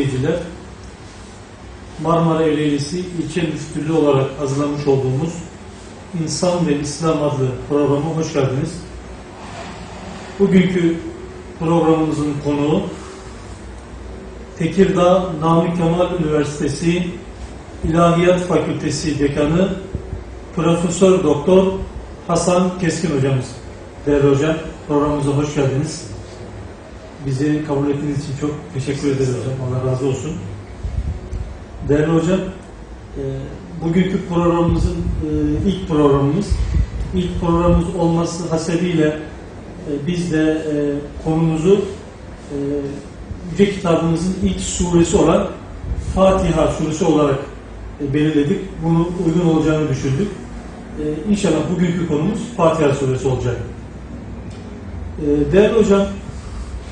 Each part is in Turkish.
izleyiciler, Marmara Ereğlisi İlçe Müftülüğü olarak hazırlamış olduğumuz İnsan ve İslam adlı programa hoş geldiniz. Bugünkü programımızın konuğu Tekirdağ Namık Kemal Üniversitesi İlahiyat Fakültesi Dekanı Profesör Doktor Hasan Keskin hocamız. Değerli hocam, programımıza hoş geldiniz. Bizi kabul ettiğiniz için çok teşekkür ederiz hocam. Allah razı olsun. Değerli hocam, e, bugünkü programımızın e, ilk programımız. İlk programımız olması hasebiyle e, biz de e, konumuzu e, Yüce kitabımızın ilk suresi olan Fatiha suresi olarak e, belirledik. Bunu uygun olacağını düşündük. E, İnşallah bugünkü konumuz Fatiha suresi olacak. E, Değerli hocam,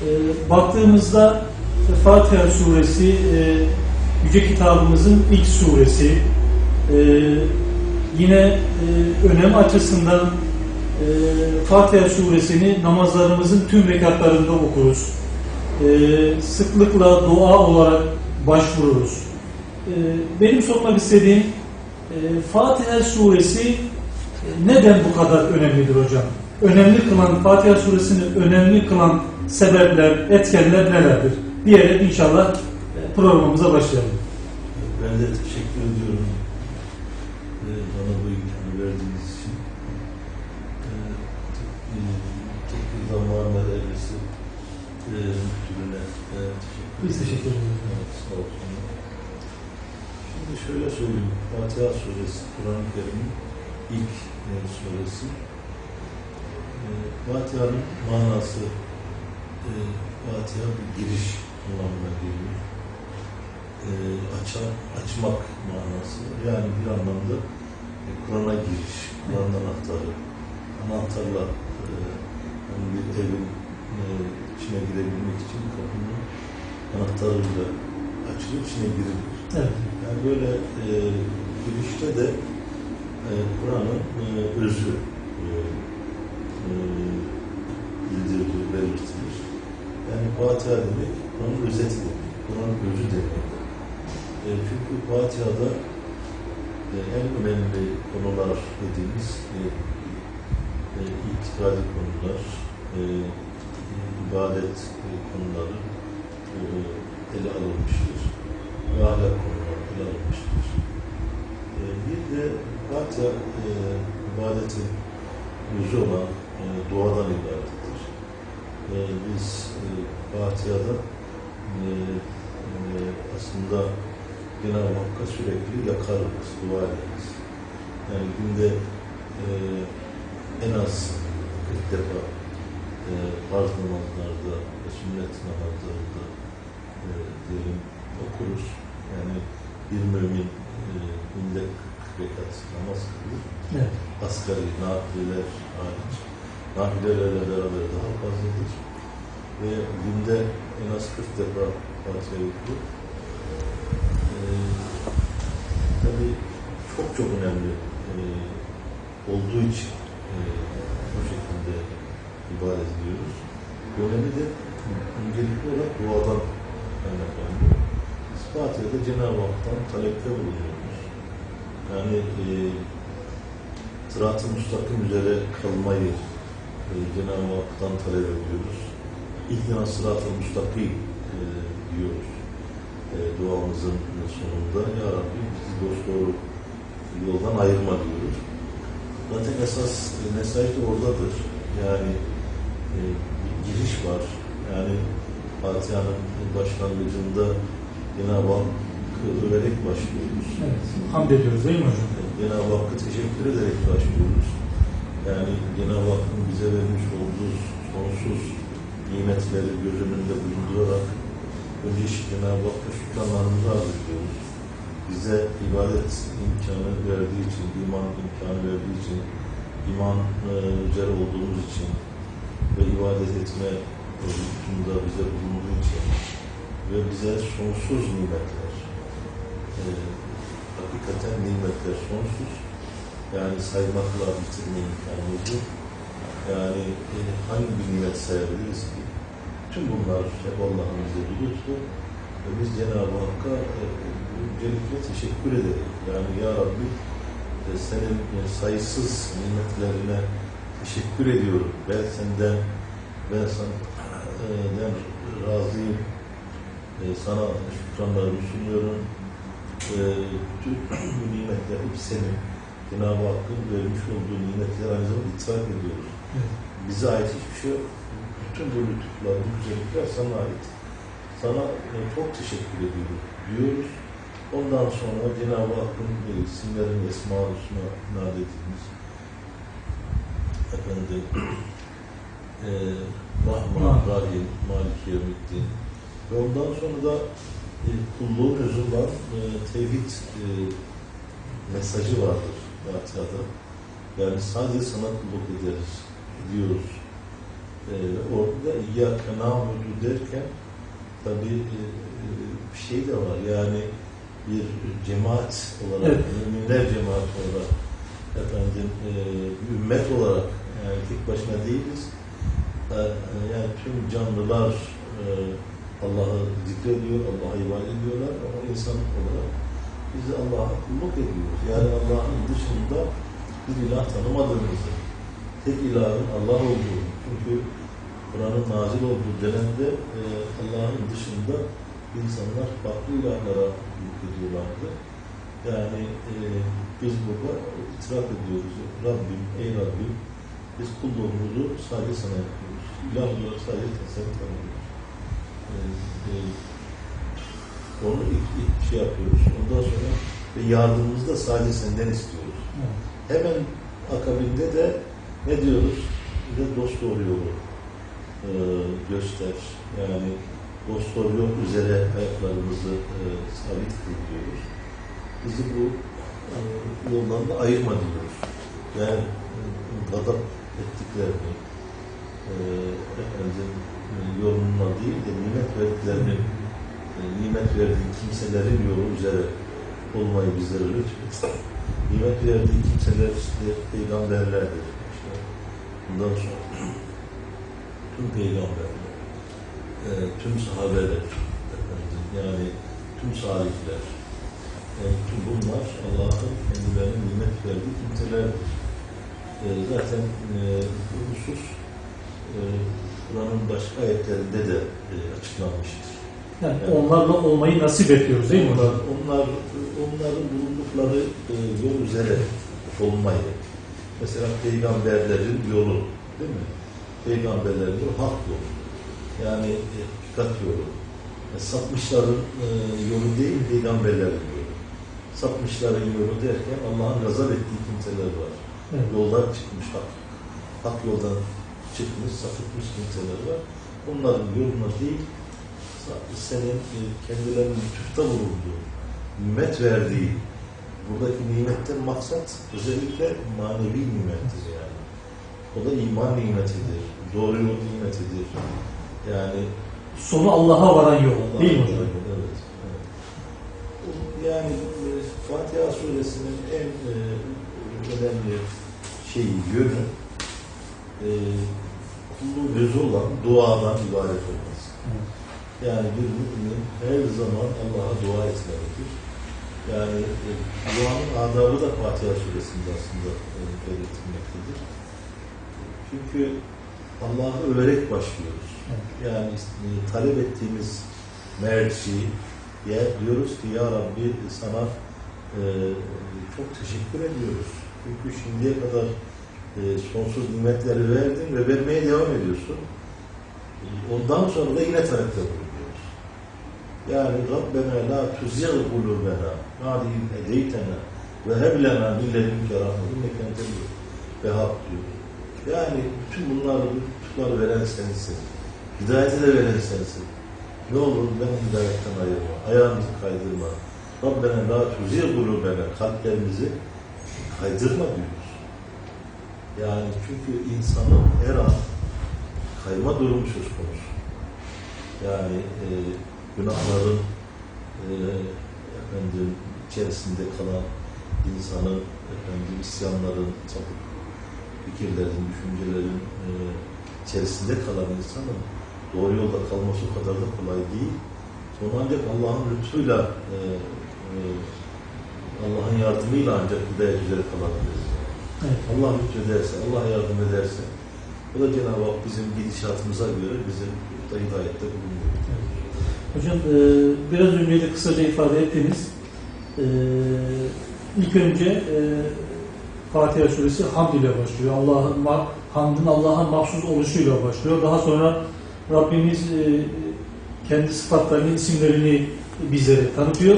e, baktığımızda Fatiha suresi e, Yüce kitabımızın ilk suresi. E, yine e, önem açısından e, Fatiha suresini namazlarımızın tüm rekatlarında okuruz. E, sıklıkla dua olarak başvururuz. E, benim sormak istediğim e, Fatiha suresi e, neden bu kadar önemlidir hocam? Önemli kılan, Fatiha suresini önemli kılan sebepler, etkenler nelerdir? Diyerek inşallah programımıza başlayalım. Ben de teşekkür ediyorum e, bana bu imkanı verdiğiniz için. E, e, Tekirdağ Marmara Evresi e, Müdürü'ne e, Biz teşekkür ederiz. Evet, sağ olsunlar. Şimdi şöyle söyleyeyim. Fatiha Suresi, Kur'an-ı Kerim'in ilk suresi. E, Fatiha'nın manası e, Fatiha bir giriş anlamına geliyor. E, açan, açmak manası. Yani bir anlamda e, Kur'an'a giriş, Kur'an'ın anahtarı. Anahtarla e, hani bir evin e, içine girebilmek için kapının anahtarıyla açılıp içine girilir. Evet. Yani böyle e, girişte de e, Kur'an'ın e, özü e, e, bildirilir, belirtilir. Yani Fatiha demek Kur'an'ın özeti demek, Kur'an'ın özü demek. E, çünkü Fatiha'da e, en önemli konular dediğimiz e, e, itikadi konular, e, ibadet e, konuları e, ele alınmıştır ve ahlak konuları ele alınmıştır. E, bir de Fatiha e, ibadetin yüzü olan e, duadan ibarettir. E, biz e, Fatiha'da e, e, aslında Cenab-ı Hakk'a sürekli yakarız, dua ederiz. Yani günde e, en az 40 defa e, farz namazlarda ve sünnet namazlarında e, diyelim okuruz. Yani bir mümin e, günde 40 rekat namaz kılır. Evet. Asgari nafileler hariç. Nafilelerle beraber daha fazladır. Ve günde 40 defa Fatiha okur. E, tabii çok çok önemli e, olduğu için e, bu şekilde ibadet ediyoruz. Önemi de öncelikli olarak duadan kaynaklanıyor. Biz Fatiha'da Cenab-ı Hak'tan talepte bulunuyoruz. Yani e, sırat-ı müstakim üzere kalmayı e, Cenab-ı Hak'tan talep ediyoruz. İhtina sırat-ı müstakim e, diyoruz. E, duamızın sonunda Ya Rabbi bizi dosdoğru yoldan ayırma diyoruz. Zaten esas e, mesaj da oradadır. Yani e, bir giriş var. Yani Fatiha'nın başlangıcında Cenab-ı Hakk'ı överek başlıyoruz. evet. Hamd ediyoruz değil mi hocam? Cenab-ı Hakk'a teşekkür ederek başlıyoruz. Yani Cenab-ı Hakk'ın bize vermiş olduğu sonsuz nimetleri göz önünde bulundurarak önce Cenab-ı Hakk'a şükranlarımızı arz ediyoruz. Bize ibadet imkanı verdiği için, iman imkanı verdiği için, iman e, üzere olduğumuz için ve ibadet etme lütfunda bize bulunduğu için ve bize sonsuz nimetler, e, hakikaten nimetler sonsuz. Yani saymakla bitirme imkanımız yok. Yani e, hangi bir nimet sayabiliriz ki? Tüm bunlar hep Allah'ın bize lütfu ve biz Cenab-ı Hakk'a e, öncelikle teşekkür edelim. Yani Ya Rabbi e, senin sayısız nimetlerine teşekkür ediyorum. Ben senden ben senden razıyım. Sana şükranlarımı sunuyorum. Bütün bu nimetler hep senin. Cenab-ı Hakk'ın vermiş olduğu nimetler aynı zamanda itiraf ediyoruz. Evet. Bize ait hiçbir şey yok. Bütün bu lütuflar, bu güzellikler sana ait. Sana e, çok teşekkür ediyoruz diyoruz. Ondan sonra Cenab-ı Hakk'ın e, isimlerin Esma-ı Hüsna nadetimiz efendim e, Rahman. Rahim, Malik Yevmiddin ve ondan sonra da e, kulluğun özü olan e, tevhid e, mesajı vardır Fatiha'da. Yani sadece sana kulluk ederiz, ediyoruz. E, orada da İyyâke nâbudu derken tabi e, bir şey de var yani bir cemaat olarak, Evet. müminler cemaat olarak efendim e, bir ümmet olarak yani tek başına değiliz. E, yani tüm canlılar e, Allah'ı zikrediyor, Allah'a ibadet ediyorlar ama insan olarak biz Allah'a kulluk ediyoruz. Yani Allah'ın dışında bir ilah tanımadığımızı, tek ilahın Allah olduğunu, çünkü Kur'an'ın nazil olduğu dönemde e, Allah'ın dışında insanlar farklı ilahlara kulluk ediyorlardı. Yani e, biz burada itiraf ediyoruz. Rabbim, ey Rabbim, biz kulluğumuzu sadece sana yapıyoruz. İlah olarak sadece seni tanıyoruz. E, e, onu ilk, ilk şey yapıyoruz. Ondan sonra ve yardımımızı da sadece senden istiyoruz. Evet. Hemen akabinde de ne diyoruz? Bize dost doğru yolu e, göster. Yani dost doğru yol üzere ayaklarımızı e, sabit kıl diyoruz. Bizi bu e, yoldan da ayırma diyoruz. Yani e, gadap ettiklerini e, efendim e, yoluna değil de nimet verdiklerini e, nimet verdiği kimselerin yolu üzere olmayı bizlere lütfen. Nimet verdiği kimseler işte peygamberlerdir. Bundan sonra tüm peygamberler, e, tüm sahabeler, efendim, yani tüm salihler, e, tüm bunlar Allah'ın kendilerine nimet verdiği kimselerdir. E, zaten e, bu husus e, Kur'an'ın başka ayetlerinde de e, açıklanmıştır. Yani Evet. onlarla olmayı nasip ediyoruz değil mi Onlar, onlar, onların bulundukları e, yol üzere olmayı. Mesela peygamberlerin yolu, değil mi? Peygamberlerin yolu hak yolu. Yani e, hakikat yolu. E, sapmışların e, yolu değil, peygamberlerin yolu. Sapmışların yolu derken Allah'ın gazap ettiği kimseler var. Evet. Yoldan çıkmış hak. Hak yoldan çıkmış, sapıtmış kimseler var. Onların yoluna değil, senin e, kendilerinin lütufta bulunduğu, nimet verdiği, buradaki nimetten maksat özellikle manevi nimettir yani. O da iman nimetidir, doğru yol nimetidir. Yani Sonu Allah'a varan yol Allah'ın değil mi hocam? Evet, evet. Yani e, Fatiha suresinin en e, önemli şeyi, yönü e, kulluğun özü olan duadan ibaret olması. Yani bir mümin her zaman Allah'a dua etmelidir. Yani e, duanın adabı da Fatiha suresinde aslında e, belirtilmektedir. Çünkü Allah'ı överek başlıyoruz. Yani e, talep ettiğimiz merci ya diyoruz ki ya Rabbi sana e, çok teşekkür ediyoruz. Çünkü şimdiye kadar e, sonsuz nimetleri verdin ve vermeye devam ediyorsun. E, ondan sonra da yine talepte bulunuyoruz. Yani Rabbena la tuzigh kulubena ba'de iz hedeytena ve heb lena min ledunke rahmeten inneke entel vehhab diyor. Yani bütün bunları, lütufları veren sensin. Hidayeti de veren sensin. Ne olur beni hidayetten ayırma, ayağımızı kaydırma. Rabbena la tuzigh kulubena kalplerimizi kaydırma diyoruz. Yani çünkü insanın her an kayma durumu söz konusu. Yani e, günahların e, efendim içerisinde kalan insanın efendim isyanların, sapık fikirlerin, düşüncelerin e, içerisinde kalan insanın doğru yolda kalması o kadar da kolay değil. Onu ancak Allah'ın lütfuyla, e, e, Allah'ın yardımıyla ancak hidayet üzere kalabiliriz. Evet. Allah lütfederse, Allah yardım ederse, o da Cenab-ı Hak bizim gidişatımıza göre bizim da hidayette bulunuyor. Hocam e, biraz önce de kısaca ifade ettiniz. E, ilk önce e, Fatiha suresi hamd ile başlıyor. Allah'ın hamdın Allah'a mahsus oluşuyla başlıyor. Daha sonra Rabbimiz e, kendi sıfatlarını, isimlerini bizlere tanıtıyor.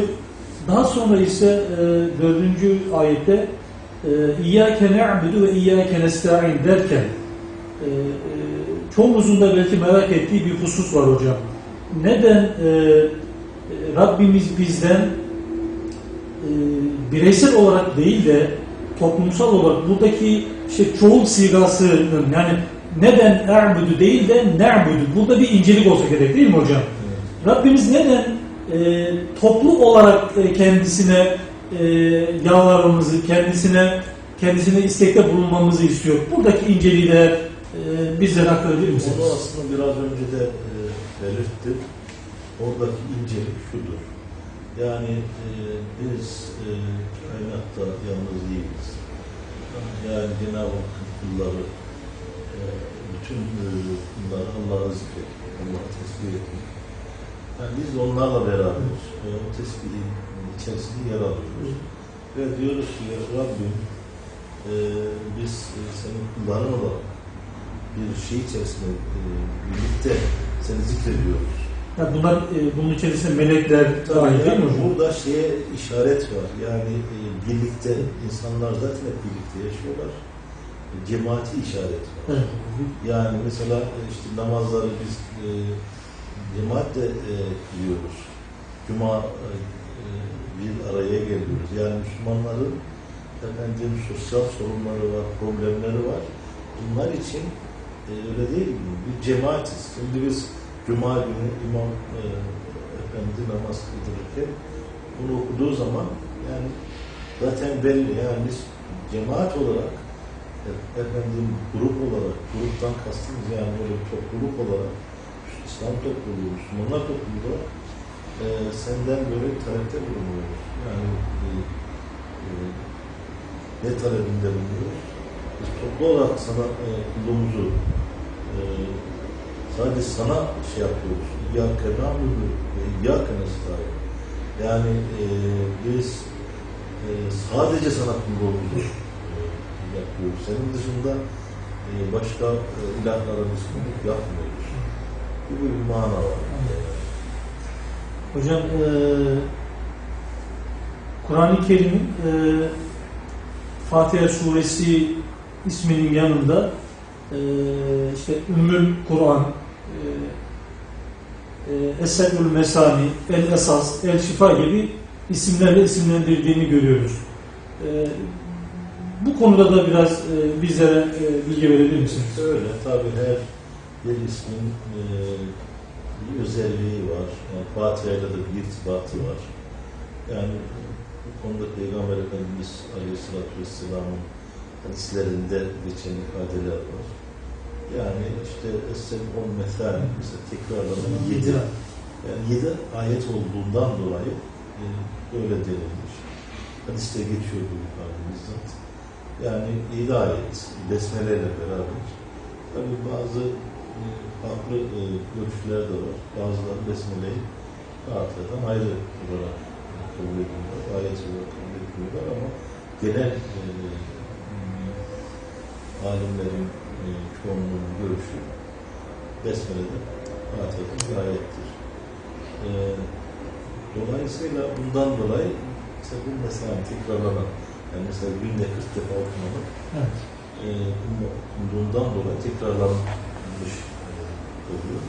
Daha sonra ise e, dördüncü ayette e, İyyâke ne'budu ve İyyâke nesta'in derken e, e, çoğumuzun da belki merak ettiği bir husus var hocam. Neden e, Rabbimiz bizden e, bireysel olarak değil de toplumsal olarak buradaki işte çoğul sigasının yani neden e'budu değil de ne'budu burada bir incelik olsa gerek değil mi hocam? Rabbimiz neden e, toplu olarak e, kendisine e, yalvarmamızı, kendisine kendisine istekte bulunmamızı istiyor? Buradaki inceliği de e, bizlere aktarabilir misiniz? Onu aslında biraz önce de belirttim. Oradaki incelik şudur. Yani e, biz e, kainatta yalnız değiliz. Yani Cenab-ı Hakk'ın kulları e, bütün e, bunları Allah'a zikretmek, Allah'a tesbih etmek. Yani biz onlarla beraber e, o tesbihin içerisinde yer alıyoruz. Ve diyoruz ki ya Rabbim e, biz e, senin kulların olarak bir şey içerisinde e, birlikte seni zikrediyoruz. Yani bunlar e, bunun içerisinde melekler dahil değil mi hocam? Burada şeye işaret var. Yani e, birlikte insanlar zaten hep birlikte yaşıyorlar. E, Cemaati işaret var. Evet. Yani mesela e, işte namazları biz e, cemaatle e, kılıyoruz. Cuma e, e, bir araya geliyoruz. Yani Müslümanların efendim sosyal sorunları var, problemleri var. Bunlar için e, öyle değil mi? Bir cemaatiz. Şimdi biz Cuma günü imam e, efendi namaz kıldırırken bunu okuduğu zaman yani zaten belli. Yani biz cemaat olarak e- efendim grup olarak, gruptan kastımız yani böyle topluluk olarak İslam topluluğu, Müslümanlar topluluğu olarak e, senden böyle talepte bulunuyoruz. Yani e, e, ne talebinde bulunuyoruz? Biz toplu olarak sana e, kulluğumuzu sadece sana şey yapıyoruz. İyyâke nâbudu ve iyyâke nestaîn. Yani e, biz e, sadece sana kulluğumuzu e, yapıyoruz. Senin dışında e, başka e, ilahlara biz kulluk yapmıyoruz. Bu bir mana var. Hocam e, Kur'an-ı Kerim'in e, Fatiha suresi isminin yanında e, işte Ümmül Kur'an, e, e, Esedül Mesani, El Esas, El Şifa gibi isimlerle isimlendirdiğini görüyoruz. E, bu konuda da biraz e, bizlere e, bilgi verebilir misiniz? Öyle tabii her bir ismin e, bir özelliği var. Yani Fatiha ile de bir irtibatı var. Yani bu konuda Peygamber Efendimiz Aleyhisselatü Vesselam'ın hadislerinde geçen ifadeler var. Yani işte on mesal mesela tekrarlanan yedi. Yani yedi ayet olduğundan dolayı e, öyle denilmiş. Hadiste geçiyor bu ifade bizzat. Yani yedi ayet, besmele ile beraber. Tabi bazı e, farklı e, ölçüler de var. Bazıları besmeleyi Fatiha'dan ayrı olarak e, kabul ediyorlar. Ayet olarak kabul etmiyorlar ama genel e, m, alimlerin e, çoğunluğunun görüşü Besmele'de Fatiha'dan bir ayettir. E, dolayısıyla bundan dolayı mesela bu mesela tekrarlanan yani mesela günde 40 defa okumalı Evet. e, bundan dolayı tekrarlanmış e, oluyor.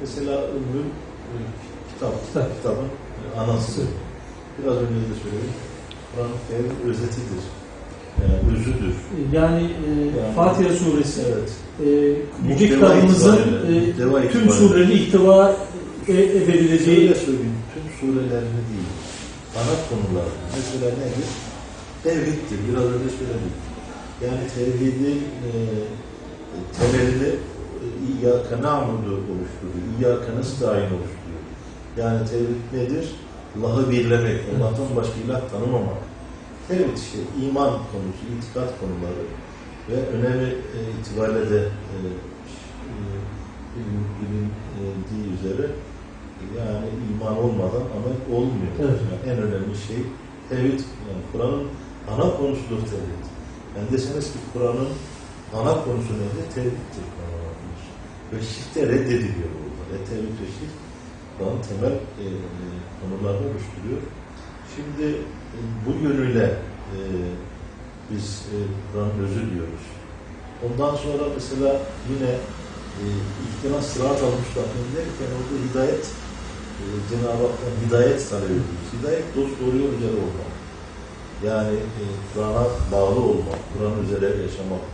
Mesela Ümmül e, kitap, Kitap. kitabın e, anası. Biraz önce de söyledim. Kur'an-ı Kerim özetidir. Yani özüdür. Yani e, Yani- Fatiha suresi Evet. e, Yüce kitabımızın e, tüm itibariyle. ihtiva e, edebileceği Şöyle söyleyeyim, tüm surelerini değil, ana konular. Mesela nedir? Tevhiddir, biraz önce söyledim. Yani tevhidin e, temelini e, İyyâke na'budu oluşturuyor, İyyâke nestaîn oluşturuyor. Yani tevhid nedir? Allah'ı birlemek, Allah'tan başka ilah tanımamak. Tevhid işte iman konusu, itikat konuları ve önemi e, itibariyle de e, e, bilim, bilindiği üzere yani iman olmadan amel olmuyor. Evet. Yani en önemli şey tevhid. Yani Kur'an'ın ana konusudur tevhid. Yani deseniz ki Kur'an'ın ana konusu nedir? Tevhiddir. Ve şirk de reddediliyor burada. Ve tevhid ve şirk Kur'an'ın temel e, e, konularını oluşturuyor. Şimdi e, bu yönüyle e, biz e, Kur'an'ın özü diyoruz. Ondan sonra mesela yine e, ihtinas sırat almış derken orada hidayet e, Cenab-ı Hak'tan hidayet ediyoruz. Hidayet dost doğru yol üzere olmak. Yani e, Kur'an'a bağlı olmak, Kur'an üzere yaşamak,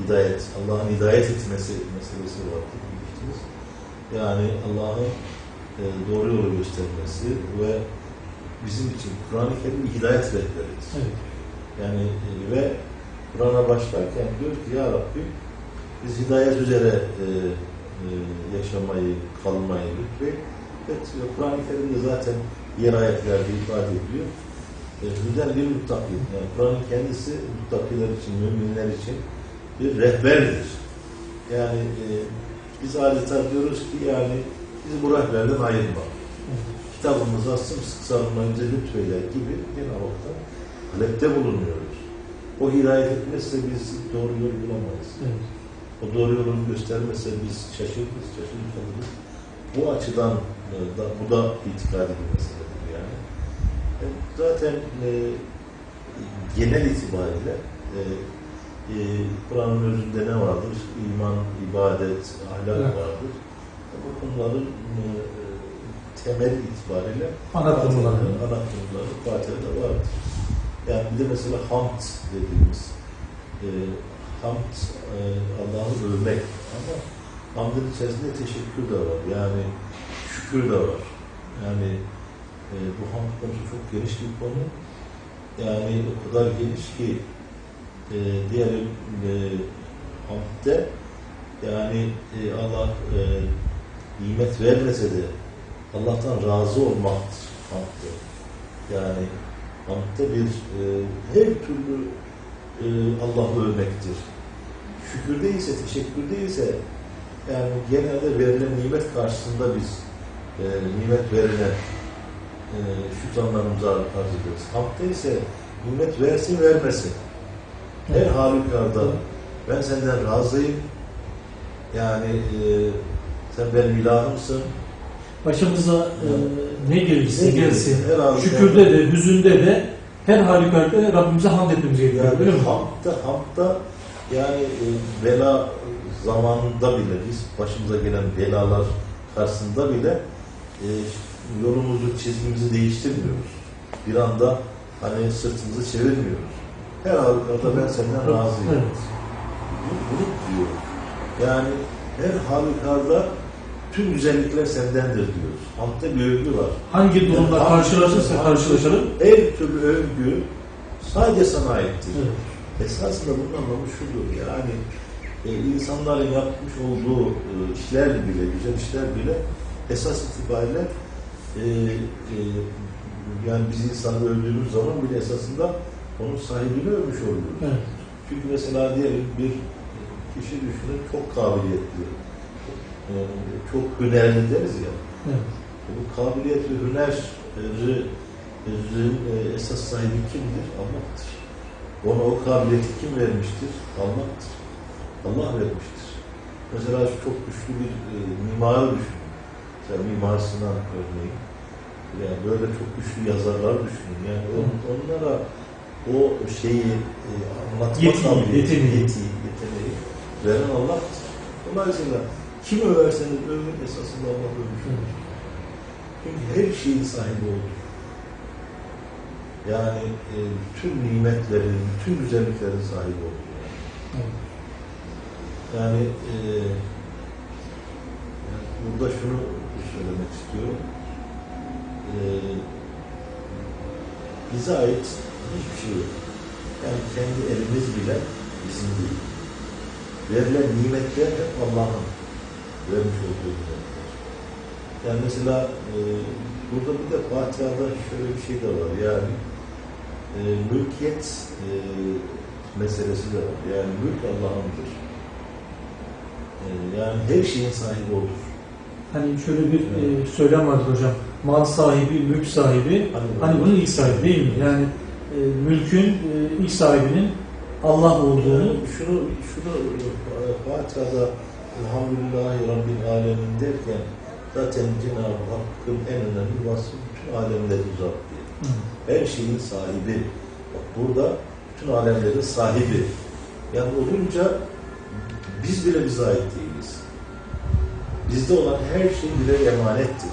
hidayet, Allah'ın hidayet etmesi meselesi var demiştiniz. Yani Allah'ın e, doğru yolu göstermesi ve bizim için Kur'an-ı Kerim hidayet rehberidir. Evet. Yani e, ve Kur'an'a başlarken diyor ki ya Rabbi biz hidayet üzere e, e, yaşamayı, kalmayı lütfen. Evet, Kur'an-ı Kerim'de zaten diğer ayetlerde ifade ediyor. E, Hüden bir muttakin. Yani Kur'an'ın kendisi muttakiler için, müminler için bir rehberdir. Yani e, biz adeta diyoruz ki yani bizi bu rehberden ayırma. Kitabımıza sımsıkı sarılmayınca lütfeyle gibi Cenab-ı Hak'tan talepte bulunuyoruz. O hidayet etmezse biz doğru yol bulamayız. Evet. O doğru yolu göstermezse biz şaşırırız, şaşırır kalırız. Bu açıdan e, da, bu da itikadi bir meseledir yani. E, zaten e, genel itibariyle e, e, Kur'an'ın özünde ne vardır? İman, ibadet, ahlak vardır. E, bu konuların e, temel itibariyle Ana konuları. ana konuları Fatiha'da vardır. Yani bir de mesela hamd dediğimiz e, hamd e, Allah'ı övmek ama hamdın içerisinde teşekkür de var. Yani şükür de var. Yani e, bu hamd konusu çok geniş bir konu. Yani o kadar geniş ki e, diyelim e, hamdde yani e, Allah e, nimet vermese de Allah'tan razı olmaktır hamdde. Yani hamdde bir e, her türlü e, Allah'ı övmektir. Şükürde ise, teşekkürde ise yani genelde verilen nimet karşısında biz e, nimet verene e, şükranlarımızı arz ediyoruz. Hamdde ise nimet versin vermesin. Her halükarda ben senden razıyım. Yani e, sen benim ilahımsın. Başımıza e, ne gelirse Ne gelsin. gelirse, halükarda- Şükürde de, hüzünde de her halükarda Rabbimize hamd etmemiz gerekiyor. Yani Öyle mi? hamdda, hamdda yani e, bela zamanında bile biz başımıza gelen belalar karşısında bile e, yolumuzu, çizgimizi değiştirmiyoruz. Bir anda hani sırtımızı çevirmiyoruz. Her halükarda ben senden razıyım. Evet. Bunu diyor. Yani her halükarda tüm güzellikler sendendir diyoruz. Hamdda bir övgü var. Hangi durumda Yani karşılaşırsa karşılaşalım. Her türlü övgü sadece sana aittir. Evet. Esasında bunun anlamı şudur. Yani e, insanların yapmış olduğu e, işler bile, güzel işler bile esas itibariyle e, e, yani biz insanı övdüğümüz zaman bile esasında onun sahibini övmüş oluyoruz. Evet. Çünkü mesela diyelim bir kişi düşünün çok kabiliyetli, e, çok hünerli deriz ya. Evet. Bu kabiliyet ve hünerin e, esas sahibi kimdir? Allah'tır. Ona o kabiliyeti kim vermiştir? Allah'tır. Allah vermiştir. Mesela çok güçlü bir e, mimarı düşünün. Mesela Mimar Sinan örneğin. Yani böyle çok güçlü yazarlar düşünün. Yani on- onlara o şeyi e, anlatma yeteneği. yetiyi, yeteneği veren Allah'tır. Dolayısıyla kim överseniz övün esasında Allah övmüş olur. Çünkü her şeyin sahibi oldu. Yani e, bütün nimetlerin, bütün güzelliklerin sahibi. Evet. Yani e, burada şunu söylemek istiyorum. E, bize ait hiçbir şey yok. Yani kendi elimiz bile bizim değil. Verilen nimetler hep Allah'ın vermiş olduğu. Yani mesela e, burada bir de Fatiha'da şöyle bir şey de var. Yani e, mülkiyet e, meselesi de var. Yani mülk Allah'ındır. E, yani her şeyin sahibi olur. Hani şöyle bir e, söylem vardır hocam. Mal sahibi, mülk sahibi. Hani, Hani bunun ilk sahibi değil mi? Yani e, mülkün e, ilk sahibinin Allah olduğunu şunu, şunu e, Fatiha'da Elhamdülillahi Rabbil Alemin derken zaten Cenab-ı Hakk'ın en önemli vasfı bütün alemleri uzak diye. Her şeyin sahibi. Bak burada bütün alemlerin sahibi. Yani olunca biz bile bize ait değiliz. Bizde olan her şey birer emanettir.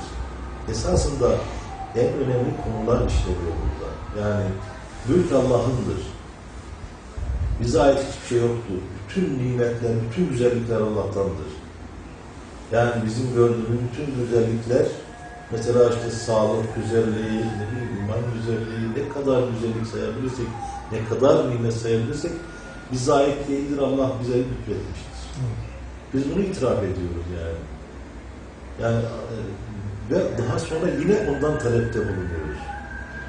Esasında en önemli konular işleniyor burada. Yani mülk Allah'ındır. Bize ait hiçbir şey yoktur. Bütün nimetler, bütün güzellikler Allah'tandır. Yani bizim gördüğümüz bütün güzellikler mesela işte sağlık güzelliği, ne bileyim güzelliği, ne kadar güzellik sayabilirsek, ne kadar nimet sayabilirsek bize ait değildir Allah bize lütfetmiştir. Biz bunu itiraf ediyoruz yani. Yani e, ve daha sonra yine ondan talepte bulunuyoruz.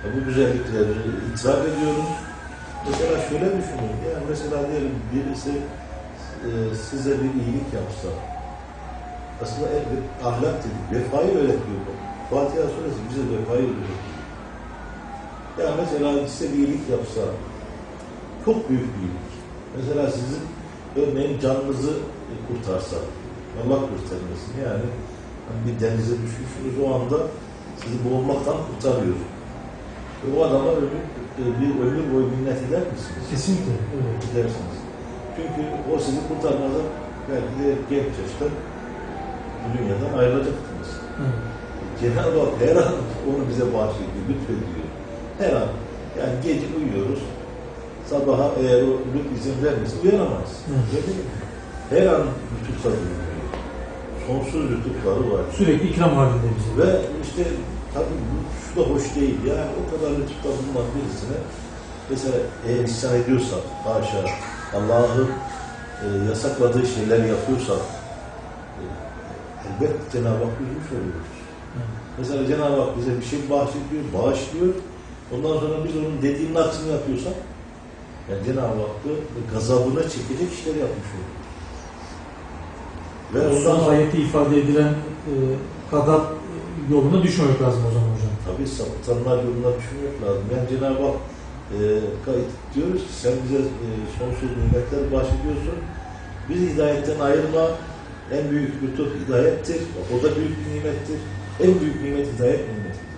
Ya bu güzellikleri itiraf ediyoruz. Mesela şöyle düşünün. Yani mesela diyelim birisi e, size bir iyilik yapsa aslında en bir ahlak dedik. Vefayı öğretiyor bu. Fatiha suresi bize vefayı öğretiyor. Yani mesela size bir iyilik yapsa çok büyük bir iyilik. Mesela sizin örneğin canınızı kurtarsa Allah kurtarmasın yani hani bir denize düşmüşsünüz o anda sizi boğulmaktan kurtarıyor. Ve o adama ömür, e, bir ömür boyu minnet eder misiniz? kesinlikle. Evet. Gidersiniz. Çünkü o sizi kurtarmadan belki de genç yaşta dünyadan ayrılacaktınız. Evet. Cenab-ı Hak her an onu bize bahşediyor, lütfediyor. Her an. Yani gece uyuyoruz. Sabaha eğer o lütf izin vermezse uyanamayız. Evet. Her an lütufta bulunuyor. Sonsuz lütufları var. Sürekli ikram halinde bize. Ve işte tabii bu şu da hoş değil. Yani o kadar lütufta bulunan birisine mesela eğer isyan ediyorsak, haşa Allah'ın e, yasakladığı şeyler yapıyorsak e, elbette Cenab-ı Hak üzmüş oluyoruz. Mesela Cenab-ı Hak bize bir şey bahşediyor, bağışlıyor. Ondan sonra biz onun dediğinin aksini yapıyorsak yani Cenab-ı Hakk'ı gazabına çekecek işler yapmış oluyoruz. Ve ondan Son ayette ifade edilen e, gadap yolunda düşünmek lazım o zaman hocam. Tabii sapıtanlar yolunda düşünmek lazım. Yani Cenab-ı Hak e, kayıt diyoruz ki sen bize e, sonsuz nimetler bahşediyorsun. Bizi hidayetten ayırma. En büyük lütuf hidayettir. O da büyük bir nimettir. En büyük nimet hidayet nimetidir.